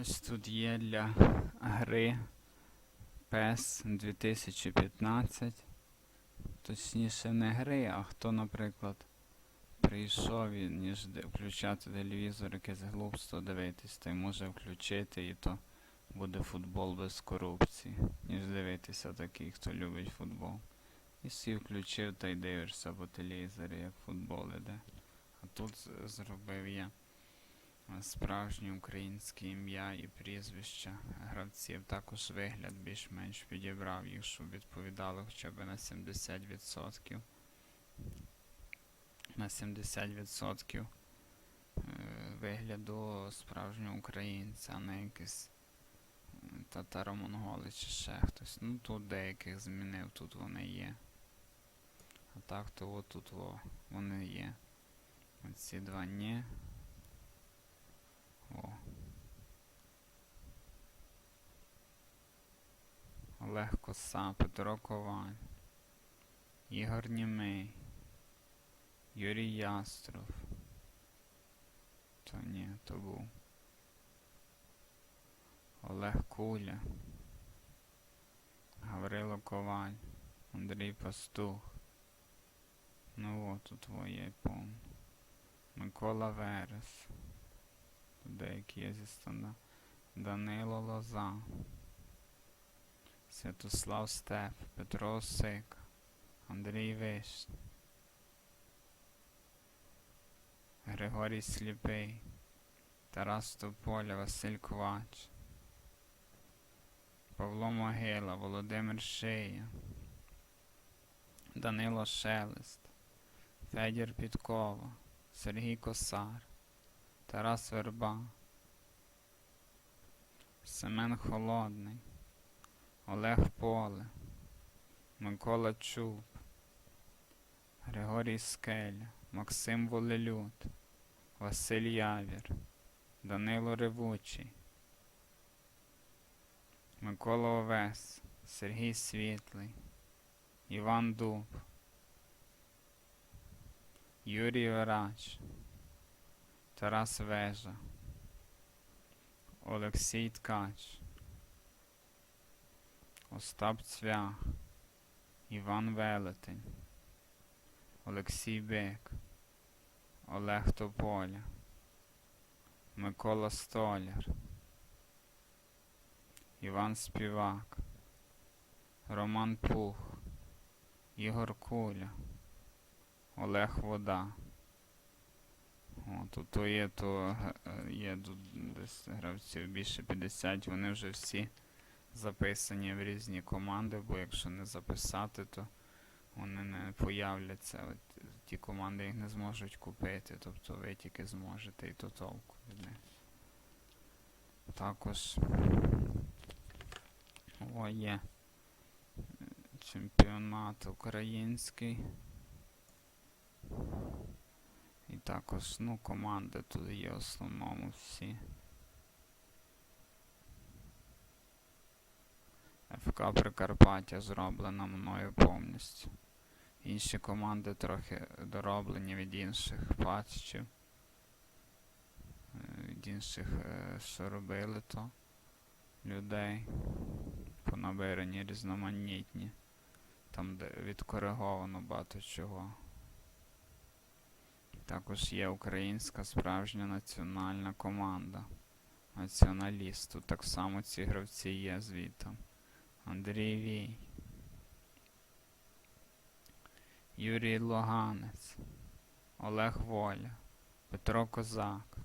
Ось тут є для гри PES 2015. Точніше не гри, а хто, наприклад, прийшов і ніж включати телевізор, якесь глупство дивитись, той може включити і то буде футбол без корупції, ніж дивитися такий, хто любить футбол. І всі включив та й дивишся по телевізорі, як футбол іде. А тут зробив я справжнє українське ім'я і прізвища гравців. Також вигляд більш-менш підібрав їх, щоб відповідало хоча б на 70%. На 70% е, вигляду справжнього українця, а не якийсь е, татаро-монголи чи ще хтось. Ну тут деяких змінив, тут вони є. А так то от тут во, вони є. Оці два ні. Олег Коса, Петро Коваль, Ігор Німий, Юрій Ястров. То ні, то був. Олег Куля, Гаврило Коваль, Андрій Пастух. Ну от тут твоє повно. Микола Верес. Деякі є зі станда. Данило Лоза. Святослав Степ, Петро Осик, Андрій Вишня. Григорій Сліпий, Тарас Тополя, Василь Ковач, Павло Могила, Володимир Шия, Данило Шелест, Федір Підкова, Сергій Косар, Тарас Верба, Семен Холодний, Олег Поле, Микола Чуб, Григорій Скеля, Максим Волелют, Василь Явір, Данило Ревучий, Микола Овес, Сергій Світлий, Іван Дуб, Юрій Врач, Тарас Вежа, Олексій Ткач, Остап Цвях, Іван Велетень, Олексій Бик, Олег Тополя, Микола Столяр, Іван Співак, Роман Пух, Ігор Куля, Олег Вода. О, тут то є, то е, є тут десь гравців більше 50, вони вже всі записані в різні команди, бо якщо не записати, то вони не появляться. От, ті команди їх не зможуть купити, тобто ви тільки зможете і то толку від них. Також о, є е, чемпіонат український. І також, ну, команди тут є в основному всі. ФК Прикарпаття зроблена мною повністю. Інші команди трохи дороблені від інших патчів. е, Від інших, е, що робили то людей. Понабирані різноманітні. Там де відкориговано багато чого. Також є українська справжня національна команда. Націоналіст. Тут так само ці гравці є звітом. Андрій. Юрій Логанець. Олег Воля. Петро Козак.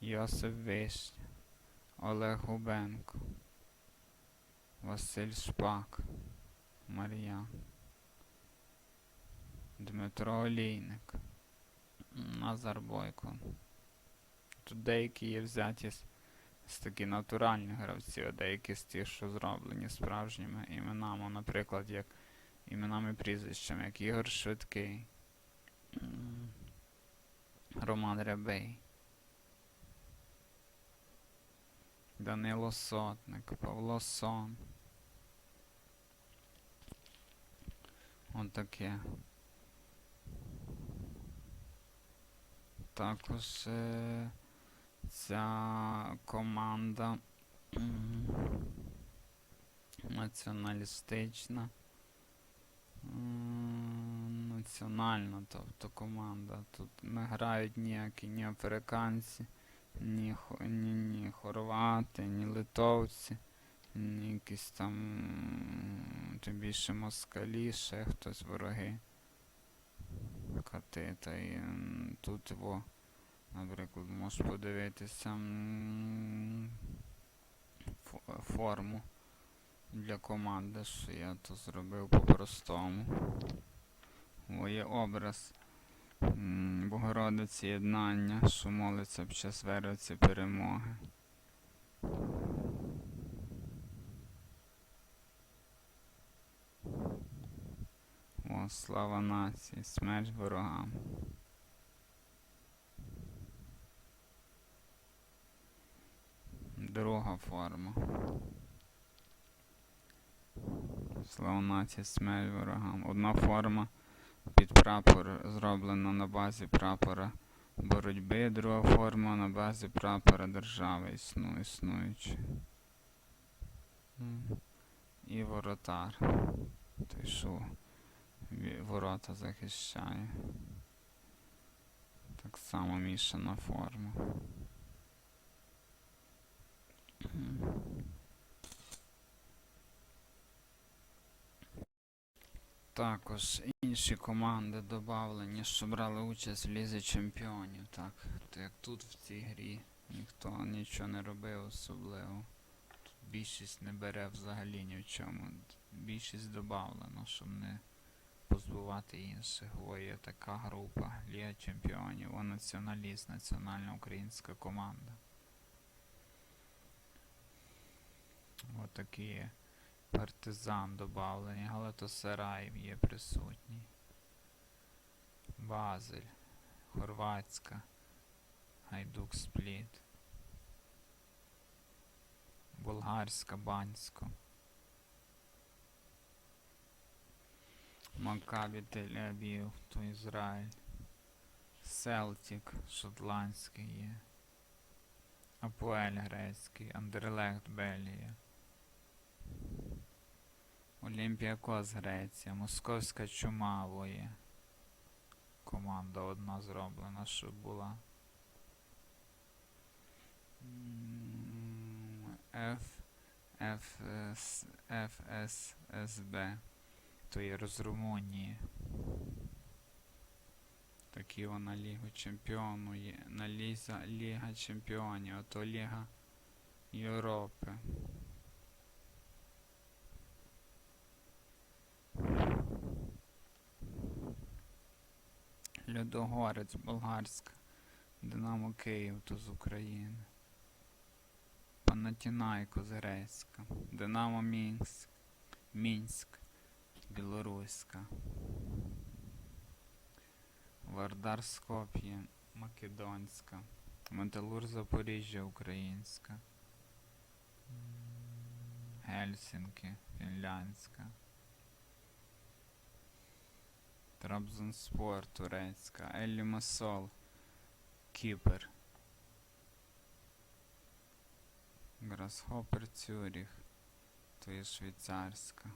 Йосип Вишня. Олег Губенко. Василь Шпак. Мар'ян. Дмитро Олійник. Назар Бойко. Тут деякі є взяті з, такі натуральні гравці, а деякі з тих, що зроблені справжніми іменами, наприклад, як іменами прізвищами, як Ігор Швидкий, Роман Рябий, Данило Сотник, Павло Сон. От таке. Також е, ця команда націоналістична. Національна, тобто команда. Тут не грають ніякі ні африканці, ні, ні, ні хорвати, ні литовці, ні якісь там тим більше москалі, ще хтось вороги. Кати, та м, тут во, наприклад, можеш подивитися форму для команди, що я то зробив по-простому. О, є образ Богородиці єднання, що молиться під час вервиці перемоги. О, слава нації, смерть ворогам. Друга форма. Слава нації, смерть ворогам. Одна форма під прапор зроблена на базі прапора боротьби, друга форма на базі прапора держави існу, існуючи. І воротар. Той, що ворота захищає. Так само мішана форма. Також інші команди додавлені, що брали участь в Лізі Чемпіонів. Так, то як тут в цій грі ніхто нічого не робив особливо. Тут більшість не бере взагалі ні в чому. Більшість додавлено, щоб не позбувати інших. О, є така група Ліга Чемпіонів, о націоналіст, національна українська команда. Отакі. Партизан добавлені, Галатосараєв є присутній. Базель, Хорватська, Гайдук Спліт. Болгарська, Бансько. Макабі Тель-Авів, то Ізраїль. Селтік, шотландський є. Апоель грецький, Андерлехт Белія. Олімпіакос Греція, Московська чума во є. Команда одна зроблена, щоб була. М, Ф, Ф, С, ФССБ. То є з Румунії. Такі вона Лігу Чемпіону є. На Ліза, Ліга Чемпіонів, а то Ліга Європи. Льодогорець, Болгарська, Динамо Київ, то з України. Панатінайко з Грецька, Динамо Мінськ, Мінськ, Білоруська. Вардар Скоп'є, Македонська. Металур Запоріжжя Українська. Гельсінки, Фінляндська. Трабзонспор, Турецька. Еллі Масол, Кіпр. Грасхопер Цюріх, то є швейцарська.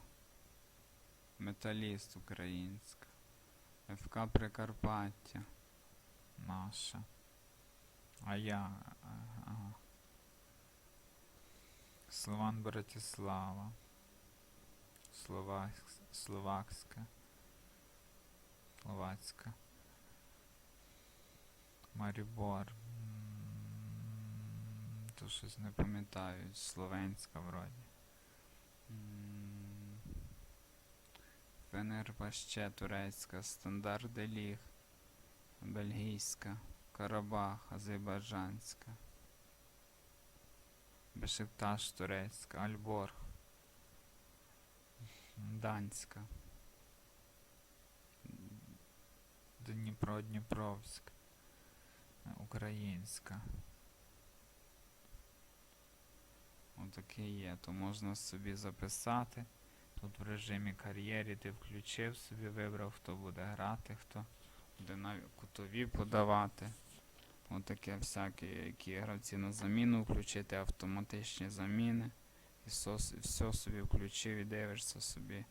Металіст українська. ФК Прикарпаття. Наша. А я. Ага. Слован Братислава. Словак, Словакська. Словацька. Марібор. То щось не пам'ятаю. Словенська вроді. М, Фенербаще турецька. Стандарт де Ліг. Бельгійська. Карабах, Азербайджанська. Бешикташ турецька. Альборг. Данська. Дніпро Дніпровськ. Українська. Отаке є. То можна собі записати. Тут в режимі кар'єрі ти включив собі, вибрав, хто буде грати, хто буде на кутові подавати. Отаке всяке, які гравці на заміну включити автоматичні заміни. І все собі включив і дивишся собі,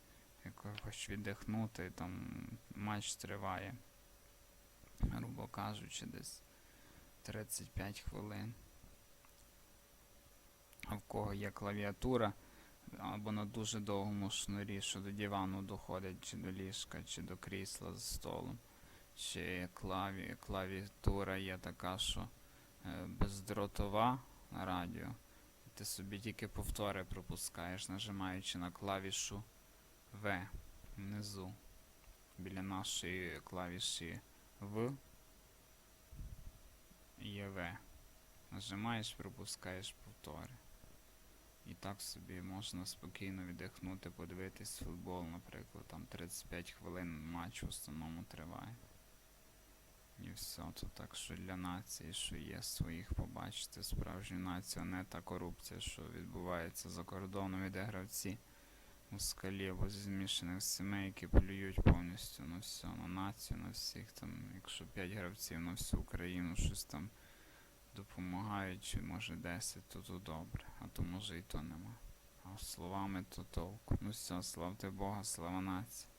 як хочеш віддихнути, там матч триває. Грубо кажучи, десь 35 хвилин. А в кого є клавіатура, або на дуже довгому шнурі, що до дивану доходить, чи до ліжка, чи до крісла з столом. Чи клаві, клавіатура є така, що е, бездротова радіо. Ти собі тільки повтори пропускаєш, нажимаючи на клавішу В внизу. Біля нашої клавіші В є В. Нажимаєш, пропускаєш повтори. І так собі можна спокійно віддихнути, подивитись футбол, наприклад, там 35 хвилин матч в основному триває. І все, то так що для нації, що є своїх побачити справжню націю, не та корупція, що відбувається за кордоном, іде гравці москалі або зі змішаних сімей, які плюють повністю на все, на націю, на всіх там, якщо 5 гравців на всю Україну щось там допомагають, чи може 10, то то добре, а то може і то нема. А словами то толку. Ну все, славте Бога, слава нації.